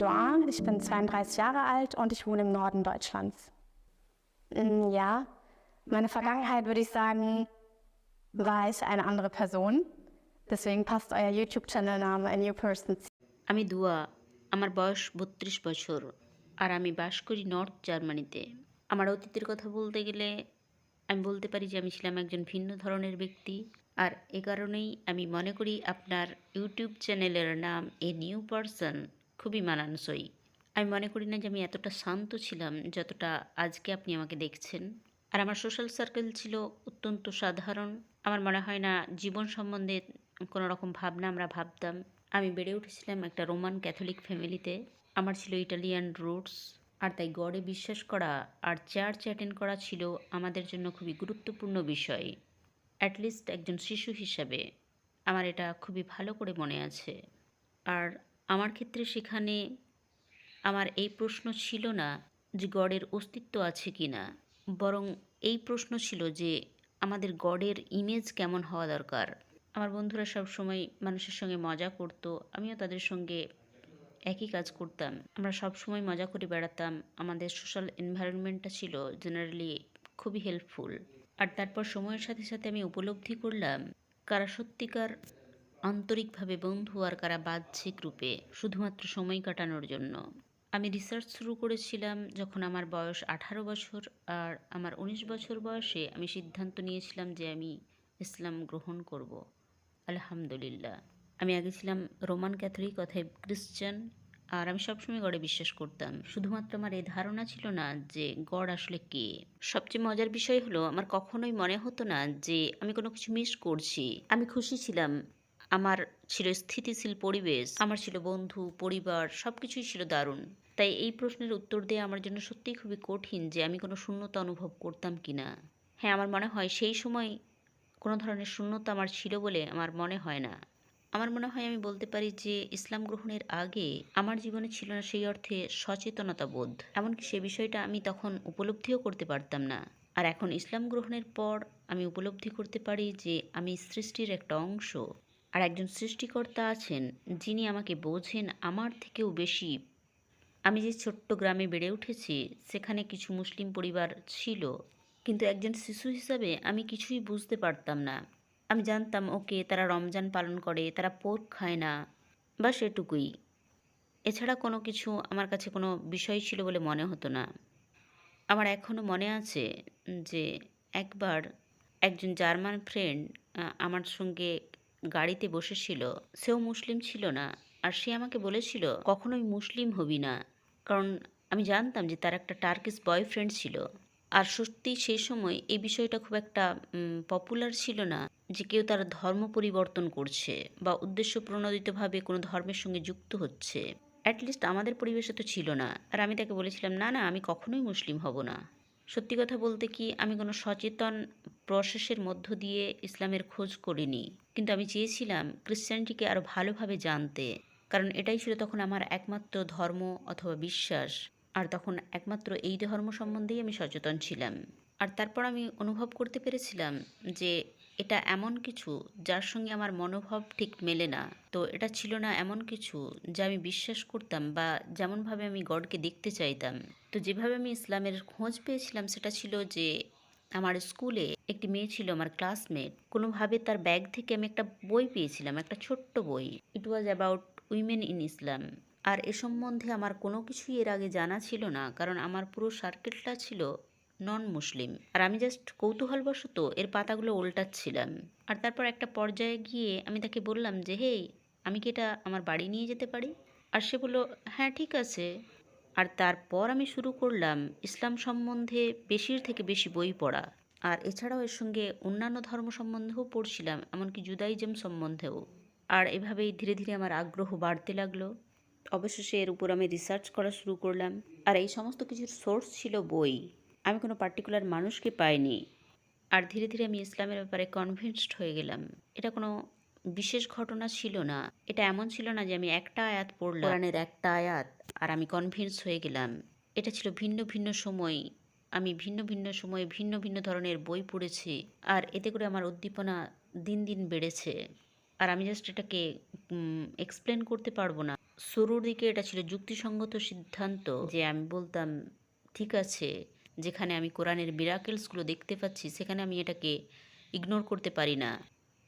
Doan, ich bin 32 Jahre alt und ich wohne im Norden Deutschlands. Mm, Ja, meine Vergangenheit würde ich sagen, war ich eine andere Person. Deswegen passt euer YouTube-Channel-Name A New Person আমি দুয়া আমার বয়স বত্রিশ বছর আর আমি বাস করি north জার্মানিতে আমার অতীতের কথা বলতে গেলে আমি বলতে পারি যে আমি ছিলাম একজন ভিন্ন ধরনের ব্যক্তি আর এ কারণেই আমি মনে করি আপনার ইউটিউব চ্যানেলের নাম এ নিউ পারসন খুবই মানানসই। আমি মনে করি না যে আমি এতটা শান্ত ছিলাম যতটা আজকে আপনি আমাকে দেখছেন। আর আমার সোশ্যাল সার্কেল ছিল অত্যন্ত সাধারণ। আমার মনে হয় না জীবন সম্বন্ধে কোনো রকম ভাবনা আমরা ভাবতাম। আমি বেড়ে উঠেছিলাম একটা রোমান ক্যাথলিক ফ্যামিলিতে। আমার ছিল ইটালিয়ান রুটস। আর তাই গডে বিশ্বাস করা আর চার্চ অ্যাটেন্ড করা ছিল আমাদের জন্য খুবই গুরুত্বপূর্ণ বিষয়। অ্যাটলিস্ট একজন শিশু হিসাবে। আমার এটা খুবই ভালো করে মনে আছে। আর আমার ক্ষেত্রে সেখানে আমার এই প্রশ্ন ছিল না যে গডের অস্তিত্ব আছে কি না। বরং এই প্রশ্ন ছিল যে আমাদের গডের ইমেজ কেমন হওয়া দরকার। আমার বন্ধুরা সব সময় মানুষের সঙ্গে মজা করতো, আমিও তাদের সঙ্গে একই কাজ করতাম। আমরা সব সময় মজা করে বেড়াতাম। আমাদের সোশ্যাল এনভায়রনমেন্টটা ছিল জেনারেলি খুবই হেল্পফুল আর তারপর সময়ের সাথে সাথে আমি উপলব্ধি করলাম, কারা সত্যিকার আন্তরিকভাবে বন্ধু আর কারা বাহ্যিক রূপে শুধুমাত্র সময় কাটানোর জন্য। আমি রিসার্চ শুরু করেছিলাম যখন আমার বয়স আঠারো বছর আর আমার উনিশ বছর বয়সে আমি সিদ্ধান্ত নিয়েছিলাম যে আমি ইসলাম গ্রহণ করব। আলহামদুলিল্লাহ। আমি আগে ছিলাম রোমান ক্যাথলিক অথবা খ্রিশ্চান। আর আমি সবসময় গডে বিশ্বাস করতাম। শুধুমাত্র আমার এই ধারণা ছিল না যে গড আসলে কে। সবচেয়ে মজার বিষয় হলো, আমার কখনোই মনে হতো না যে আমি কোনো কিছু মিস করছি। আমি খুশি ছিলাম আমার ছিল স্থিতিশীল পরিবেশ, আমার ছিল বন্ধু, পরিবার সব কিছুই ছিল দারুণ। তাই এই প্রশ্নের উত্তর দেওয়া আমার জন্য সত্যিই খুবই কঠিন যে আমি কোনো শূন্যতা অনুভব করতাম কি না। হ্যাঁ আমার মনে হয় সেই সময় কোনো ধরনের শূন্যতা আমার ছিল বলে আমার মনে হয় না। আমার মনে হয় আমি বলতে পারি যে ইসলাম গ্রহণের আগে আমার জীবনে ছিল না সেই অর্থে সচেতনতা বোধ এমনকি সে বিষয়টা আমি তখন উপলব্ধিও করতে পারতাম না। আর এখন ইসলাম গ্রহণের পর আমি উপলব্ধি করতে পারি যে আমি সৃষ্টির একটা অংশ। আর একজন সৃষ্টিকর্তা আছেন যিনি আমাকে বোঝেন আমার থেকেও বেশি। আমি যে ছোট্ট গ্রামে বেড়ে উঠেছি, সেখানে কিছু মুসলিম পরিবার ছিল। কিন্তু একজন শিশু হিসাবে আমি কিছুই বুঝতে পারতাম না। আমি জানতাম, ওকে, তারা রমজান পালন করে, তারা পোর্ক খায় না। বা সেটুকুই এছাড়া কোনো কিছু আমার কাছে কোনো বিষয় ছিল বলে মনে হতো না। আমার এখনও মনে আছে যে একবার একজন জার্মান ফ্রেন্ড আমার সঙ্গে গাড়িতে বসেছিল, সেও মুসলিম ছিল না। আর সে আমাকে বলেছিল, কখনোই মুসলিম হবি না। কারণ আমি জানতাম যে তার একটা টার্কিস বয়ফ্রেন্ড ছিল। আর সত্যি সেই সময় এই বিষয়টা খুব একটা পপুলার ছিল না যে কেউ তার ধর্ম পরিবর্তন করছে বা উদ্দেশ্য প্রণোদিতভাবে কোনো ধর্মের সঙ্গে যুক্ত হচ্ছে। অ্যাটলিস্ট আমাদের পরিবেশে তো ছিল না। আর আমি তাকে বলেছিলাম, না না, আমি কখনোই মুসলিম হব না। সত্যি কথা বলতে কি, আমি কোনো সচেতন প্রসেসের মধ্য দিয়ে ইসলামের খোঁজ করিনি। কিন্তু আমি চেয়েছিলাম ক্রিশ্চিয়ানিটিকে আরও ভালোভাবে জানতে। কারণ এটাই ছিল তখন আমার একমাত্র ধর্ম অথবা বিশ্বাস। আর তখন একমাত্র এই ধর্ম সম্বন্ধেই আমি সচেতন ছিলাম। আর তারপর আমি অনুভব করতে পেরেছিলাম যে এটা এমন কিছু যার সঙ্গে আমার মনোভাব ঠিক মেলে না। তো এটা ছিল না এমন কিছু যা আমি বিশ্বাস করতাম বা যেমনভাবে আমি গডকে দেখতে চাইতাম। তো যেভাবে আমি ইসলামের খোঁজ পেয়েছিলাম, সেটা ছিল যে আমার স্কুলে একটি মেয়ে ছিল, আমার ক্লাসমেট কোনোভাবে তার ব্যাগ থেকে আমি একটা বই পেয়েছিলাম, একটা ছোট্ট বই। It was about women in Islam আর এ সম্বন্ধে আমার কোনো কিছুই এর আগে জানা ছিল না, কারণ আমার পুরো সার্কেলটা ছিল নন মুসলিম আর আমি জাস্ট কৌতূহলবশত এর পাতাগুলো উল্টাচ্ছিলাম। আর তারপর একটা পর্যায়ে গিয়ে আমি তাকে বললাম যে হেই আমি কি এটা আমার বাড়ি নিয়ে যেতে পারি? আর সে বলল হ্যাঁ ঠিক আছে। আর তারপর আমি শুরু করলাম ইসলাম সম্বন্ধে বেশির থেকে বেশি বই পড়া। আর এছাড়াও এর সঙ্গে অন্যান্য ধর্ম সম্বন্ধেও পড়ছিলাম, এমনকি জুদাইজম সম্বন্ধেও। আর এভাবেই ধীরে ধীরে আমার আগ্রহ বাড়তে লাগল। অবশেষে এর উপর আমি রিসার্চ করা শুরু করলাম। আর এই সমস্ত কিছুর সোর্স ছিল বই। আমি কোনো পার্টিকুলার মানুষকে পাইনি। আর ধীরে ধীরে আমি ইসলামের ব্যাপারে কনভিন্সড হয়ে গেলাম। এটা কোনো বিশেষ ঘটনা ছিল না। এটা এমন ছিল না যে আমি একটা আয়াত পড়লাম। কোরআনের একটা আয়াত। আর আমি কনভিন্স হয়ে গেলাম। এটা ছিল ভিন্ন ভিন্ন সময়। আমি ভিন্ন ভিন্ন সময়ে ভিন্ন ভিন্ন ধরনের বই পড়েছি। আর এতে করে আমার উদ্দীপনা দিন দিন বেড়েছে। আর আমি জাস্ট এটাকে এক্সপ্লেন করতে পারব না। শুরুর দিকে এটা ছিল যুক্তিসঙ্গত সিদ্ধান্ত যে আমি বলতাম ঠিক আছে। যেখানে আমি কোরআনের মিরাকেলসগুলো দেখতে পাচ্ছি, সেখানে আমি এটাকে ইগনোর করতে পারি না।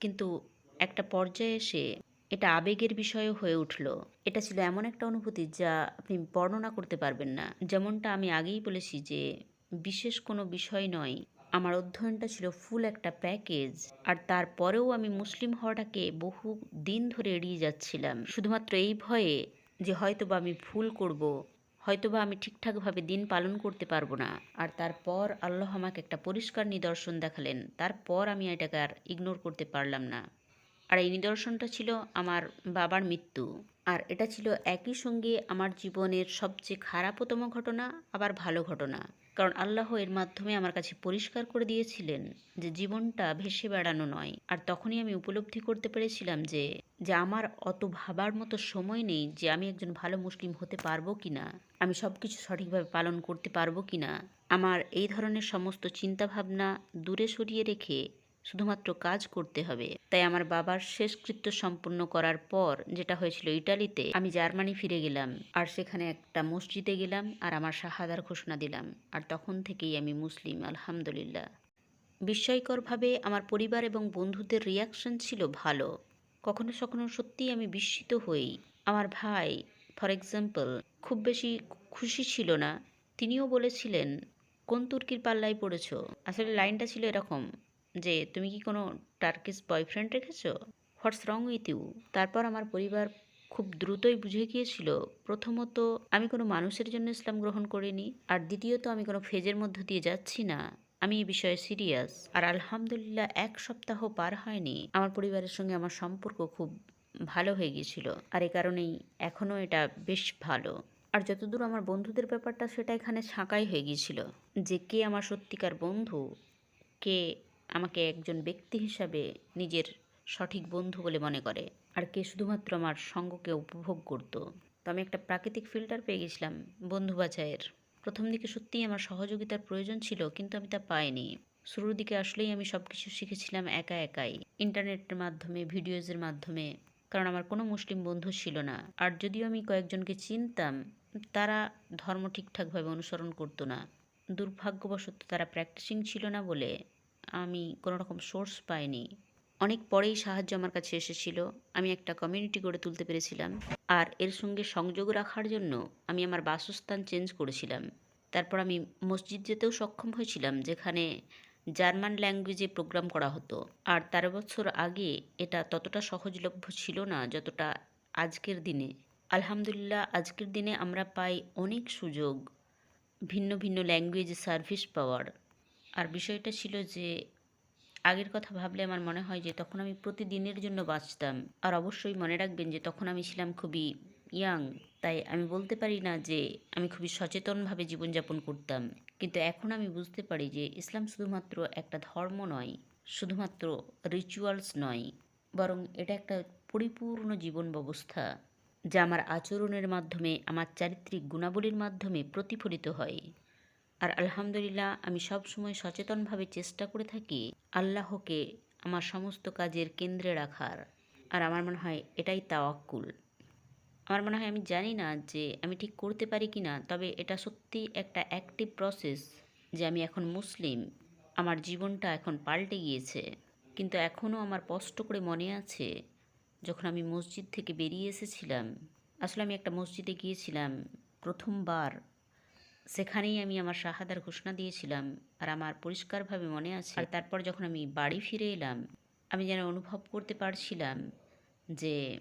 কিন্তু একটা পর্যায়ে এসে এটা আবেগের বিষয় হয়ে উঠল। এটা ছিল এমন একটা অনুভূতি যা আপনি বর্ণনা করতে পারবেন না। যেমনটা আমি আগেই বলেছি যে, বিশেষ কোনো বিষয় নয়। আমার অধ্যয়নটা ছিল ফুল একটা প্যাকেজ। আর তারপরেও আমি মুসলিম হওয়াটাকে বহু দিন ধরে এড়িয়ে যাচ্ছিলাম। শুধুমাত্র এই ভয়ে যে হয়তোবা আমি ভুল করব হয়তোবা আমি ঠিকঠাকভাবে দিন পালন করতে পারব না। আর তারপর আল্লাহ আমাকে একটা পরিষ্কার নিদর্শন দেখালেন। তারপর আমি এটাকে আর ইগনোর করতে পারলাম না। আর এই নিদর্শনটা ছিল আমার বাবার মৃত্যু। আর এটা ছিল একই সঙ্গে আমার জীবনের সবচেয়ে খারাপতম ঘটনা, আবার ভালো ঘটনা। কারণ আল্লাহ এর মাধ্যমে আমার কাছে পরিষ্কার করে দিয়েছিলেন যে জীবনটা ভেসে বেড়ানো নয়। আর তখনই আমি উপলব্ধি করতে পেরেছিলাম যে যে আমার অত ভাবার মতো সময় নেই যে আমি একজন ভালো মুসলিম হতে পারব কি না আমি সব কিছু সঠিকভাবে পালন করতে পারব কি না আমার এই ধরনের সমস্ত চিন্তাভাবনা দূরে সরিয়ে রেখে শুধুমাত্র কাজ করতে হবে। তাই আমার বাবার শেষকৃত্য সম্পূর্ণ করার পর যেটা হয়েছিল ইটালিতে, আমি জার্মানি ফিরে গেলাম, আর সেখানে একটা মসজিদে গেলাম আর আমার শাহাদার ঘোষণা দিলাম, আর তখন থেকেই আমি মুসলিম, আলহামদুলিল্লাহ। বিস্ময়করভাবে আমার পরিবার এবং বন্ধুদের রিয়াকশন ছিল ভালো। কখনো কখনো সত্যিই আমি বিস্মিত হই। আমার ভাই ফর এক্সাম্পল খুব বেশি খুশি ছিল না। তিনিও বলেছিলেন, কোন তুর্কির পাল্লায় পড়েছ? আসলে লাইনটা ছিল এরকম, যে, তুমি কি কোনো টার্কিশ বয়ফ্রেন্ড রেখেছো? হোয়াটস রং উইথ ইউ তারপর আমার পরিবার খুব দ্রুতই বুঝে গিয়েছিল, প্রথমত আমি কোনো মানুষের জন্য ইসলাম গ্রহণ করিনি, আর দ্বিতীয়ত আমি কোনো ফেজের মধ্য দিয়ে যাচ্ছি না। আমি এই বিষয়ে সিরিয়াস আর আলহামদুলিল্লাহ এক সপ্তাহ পার হয়নি। আমার পরিবারের সঙ্গে আমার সম্পর্ক খুব ভালো হয়ে গিয়েছিল, আর এ কারণেই এখনও এটা বেশ ভালো। আর যতদূর আমার বন্ধুদের ব্যাপারটা, সেটা এখানে ছাঁকাই হয়ে গিয়েছিল যে কে আমার সত্যিকার বন্ধু, কে আমাকে একজন ব্যক্তি হিসাবে নিজের সঠিক বন্ধু বলে মনে করে, আর কে শুধুমাত্র আমার সঙ্গকে উপভোগ করতো। তো আমি একটা প্রাকৃতিক ফিল্টার পেয়ে গেছিলাম বন্ধু বাছাইয়ের। প্রথম দিকে সত্যিই আমার সহযোগিতার প্রয়োজন ছিল, কিন্তু আমি তা পাইনি। শুরুর দিকে আসলেই আমি সব কিছু শিখেছিলাম একা একাই, ইন্টারনেটের মাধ্যমে, ভিডিওজের মাধ্যমে, কারণ আমার কোনো মুসলিম বন্ধু ছিল না। আর যদিও আমি কয়েকজনকে চিনতাম, তারা ধর্ম ঠিকঠাকভাবে অনুসরণ করতো না। দুর্ভাগ্যবশত তারা প্র্যাকটিসিং ছিল না বলে আমি কোনো রকম সোর্স পাইনি। অনেক পরেই সাহায্য আমার কাছে এসেছিল। আমি একটা কমিউনিটি গড়ে তুলতে পেরেছিলাম। আর এর সঙ্গে সংযোগ রাখার জন্য আমি আমার বাসস্থান চেঞ্জ করেছিলাম। তারপর আমি মসজিদ যেতেও সক্ষম হয়েছিলাম, যেখানে জার্মান ল্যাঙ্গুয়েজে প্রোগ্রাম করা হতো। আর তেরো বছর আগে এটা ততটা সহজলভ্য ছিল না যতটা আজকের দিনে। আলহামদুলিল্লাহ, আজকের দিনে আমরা পাই অনেক সুযোগ, ভিন্ন ভিন্ন ল্যাঙ্গুয়েজে সার্ভিস পাওয়ার। আর বিষয়টা ছিল যে আগের কথা ভাবলে আমার মনে হয় যে তখন আমি প্রতিদিনের জন্য বাঁচতাম। আর অবশ্যই মনে রাখবেন যে তখন আমি ছিলাম খুবই ইয়াং তাই আমি বলতে পারি না যে আমি খুবই সচেতনভাবে জীবনযাপন করতাম। কিন্তু এখন আমি বুঝতে পারি যে ইসলাম শুধুমাত্র একটা ধর্ম নয়, শুধুমাত্র রিচুয়ালস নয়, বরং এটা একটা পরিপূর্ণ জীবন ব্যবস্থা, যা আমার আচরণের মাধ্যমে, আমার চারিত্রিক গুণাবলীর মাধ্যমে প্রতিফলিত হয়। আর আলহামদুলিল্লাহ আমি সবসময় সচেতনভাবে চেষ্টা করে থাকি আল্লাহকে আমার সমস্ত কাজের কেন্দ্রে রাখার। আর আমার মনে হয় এটাই তাওয়াক্কুল। আমার মনে হয় আমি জানি না যে আমি ঠিক করতে পারি কি না তবে এটা সত্যি একটা অ্যাক্টিভ প্রসেস যে আমি এখন মুসলিম, আমার জীবনটা এখন পাল্টে গিয়েছে। কিন্তু এখনও আমার স্পষ্ট করে মনে আছে যখন আমি মসজিদ থেকে বেরিয়ে এসেছিলাম। আসলে আমি একটা মসজিদে গিয়েছিলাম প্রথমবার। সেখানেই আমি আমার শাহাদার ঘোষণা দিয়েছিলাম আর আমার পরিষ্কারভাবে মনে আছে। আর তারপর যখন আমি বাড়ি ফিরে এলাম, আমি যেন অনুভব করতে পারছিলাম যে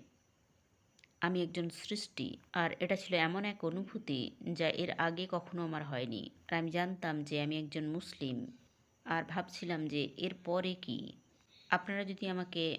আমি একজন সৃষ্টি। আর এটা ছিল এমন এক অনুভূতি যা এর আগে কখনো আমার হয়নি। আর আমি জানতাম যে আমি একজন মুসলিম। আর ভাবছিলাম যে এর পরে কি? আপনারা যদি আমাকে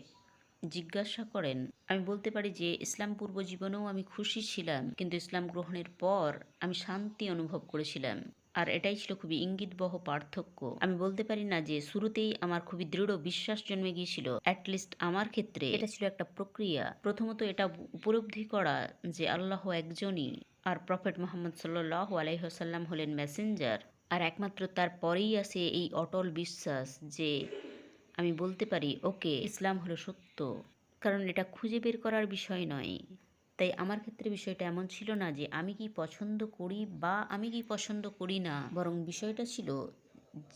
জিজ্ঞাসা করেন, আমি বলতে পারি যে, ইসলাম পূর্ব জীবনেও আমি খুশি ছিলাম, কিন্তু ইসলাম গ্রহণের পর আমি শান্তি অনুভব করেছিলাম। আর এটাই ছিল খুবই ইঙ্গিতবহ পার্থক্য। আমি বলতে পারি না যে, শুরুতেই আমার খুবই দৃঢ় বিশ্বাস জন্মে গিয়েছিল। অ্যাটলিস্ট আমার ক্ষেত্রে এটা ছিল একটা প্রক্রিয়া। প্রথমত এটা উপলব্ধি করা যে, আল্লাহ একজনই আর প্রফেট মোহাম্মদ সাল্লাহ আলাইসাল্লাম হলেন মেসেঞ্জার আর একমাত্র তার পরেই আছে এই অটল বিশ্বাস যে আমি বলতে পারি, ওকে, ইসলাম হলো সত্য। কারণ এটা খুঁজে বের করার বিষয় নয়। তাই আমার ক্ষেত্রে বিষয়টা এমন ছিল না যে আমি কি পছন্দ করি বা আমি কি পছন্দ করি না। বরং বিষয়টা ছিল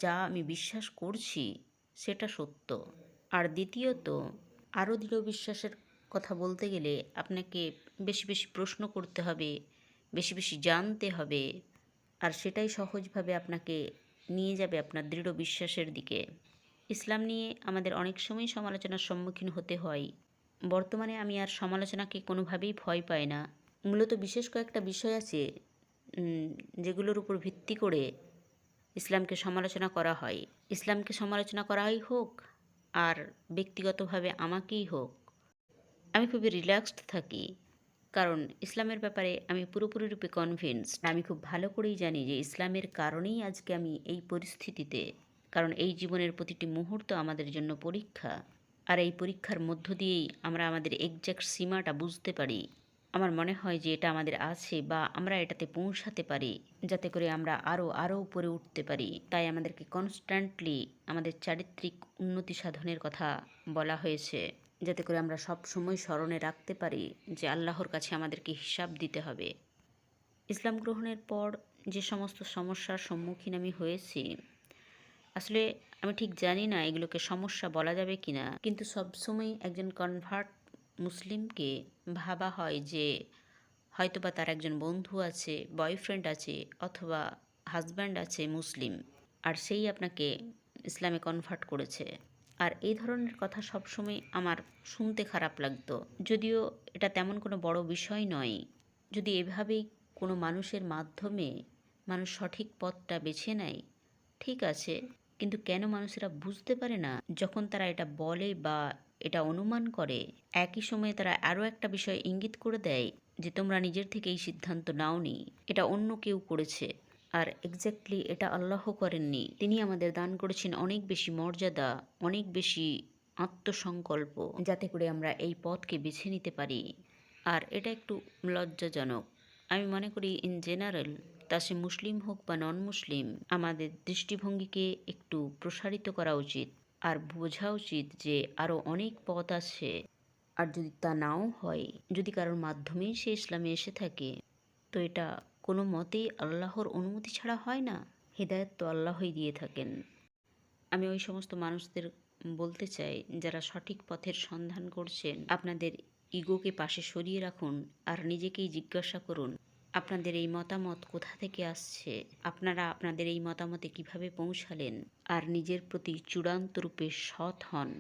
যা আমি বিশ্বাস করছি, সেটা সত্য। আর দ্বিতীয়ত আরও দৃঢ় বিশ্বাসের কথা বলতে গেলে আপনাকে বেশি বেশি প্রশ্ন করতে হবে, বেশি বেশি জানতে হবে। আর সেটাই সহজভাবে আপনাকে নিয়ে যাবে আপনার দৃঢ় বিশ্বাসের দিকে। ইসলাম নিয়ে আমাদের অনেক সময় সমালোচনার সম্মুখীন হতে হয়। বর্তমানে আমি আর সমালোচনাকে কোনোভাবেই ভয় পাই না। মূলত বিশেষ কয়েকটা বিষয় আছে যেগুলোর উপর ভিত্তি করে ইসলামকে সমালোচনা করা হয়। ইসলামকে সমালোচনা করাই হোক আর ব্যক্তিগতভাবে আমাকেই হোক, আমি খুবই রিল্যাক্সড থাকি। কারণ ইসলামের ব্যাপারে আমি পুরোপুরি রূপে কনভিন্সড আমি খুব ভালো করেই জানি যে ইসলামের কারণেই আজকে আমি এই পরিস্থিতিতে। কারণ এই জীবনের প্রতিটি মুহূর্ত আমাদের জন্য পরীক্ষা। আর এই পরীক্ষার মধ্য দিয়েই আমরা আমাদের এক্স্যাক্ট সীমাটা বুঝতে পারি। আমার মনে হয় যে এটা আমাদের আছে বা আমরা এটাতে পৌঁছাতে পারি, যাতে করে আমরা আরও আরও উপরে উঠতে পারি। তাই আমাদেরকে কনস্ট্যান্টলি আমাদের চারিত্রিক উন্নতি সাধনের কথা বলা হয়েছে, যাতে করে আমরা সব সময় স্মরণে রাখতে পারি যে আল্লাহর কাছে আমাদেরকে হিসাব দিতে হবে। ইসলাম গ্রহণের পর যে সমস্ত সমস্যার সম্মুখীন আমি হয়েছি আসলে আমি ঠিক জানি না এগুলোকে সমস্যা বলা যাবে কি না কিন্তু সবসময় একজন কনভার্ট মুসলিমকে ভাবা হয় যে হয়তোবা তার একজন বন্ধু আছে বয়ফ্রেন্ড আছে, অথবা হাজব্যান্ড আছে মুসলিম, আর সেই আপনাকে ইসলামে কনভার্ট করেছে। আর এই ধরনের কথা সবসময় আমার শুনতে খারাপ লাগতো। যদিও এটা তেমন কোনো বড় বিষয় নয়। যদি এভাবেই কোনো মানুষের মাধ্যমে মানুষ সঠিক পথটা বেছে নেয়, ঠিক আছে। কিন্তু কেন মানুষেরা বুঝতে পারে না যখন তারা এটা বলে বা এটা অনুমান করে? একই সময়ে তারা আরও একটা বিষয় ইঙ্গিত করে দেয় যে তোমরা নিজের থেকে এই সিদ্ধান্ত নাওনি, এটা অন্য কেউ করেছে। আর এক্স্যাক্টলি এটা আল্লাহ করেননি। তিনি আমাদের দান করেছেন অনেক বেশি মর্যাদা, অনেক বেশি আত্মসংকল্প যাতে করে আমরা এই পথকে বেছে নিতে পারি। আর এটা একটু লজ্জাজনক। আমি মনে করি ইন জেনারেল তা সে মুসলিম হোক বা নন মুসলিম আমাদের দৃষ্টিভঙ্গিকে একটু প্রসারিত করা উচিত আর বোঝা উচিত যে আরও অনেক পথ আছে। আর যদি তা নাও হয়, যদি কারোর মাধ্যমেই সে ইসলামে এসে থাকে, তো এটা কোনো মতেই আল্লাহর অনুমতি ছাড়া হয় না। হেদায়ত তো আল্লাহই দিয়ে থাকেন। আমি ওই সমস্ত মানুষদের বলতে চাই, যারা সঠিক পথের সন্ধান করছেন, আপনাদের ইগোকে পাশে সরিয়ে রাখুন আর নিজেকেই জিজ্ঞাসা করুন আপনাদের এই মতামত কোথা থেকে আসছে? আপনারা আপনাদের এই মতামতে কীভাবে পৌঁছালেন? আর নিজের প্রতি চূড়ান্ত রূপে সৎ হন।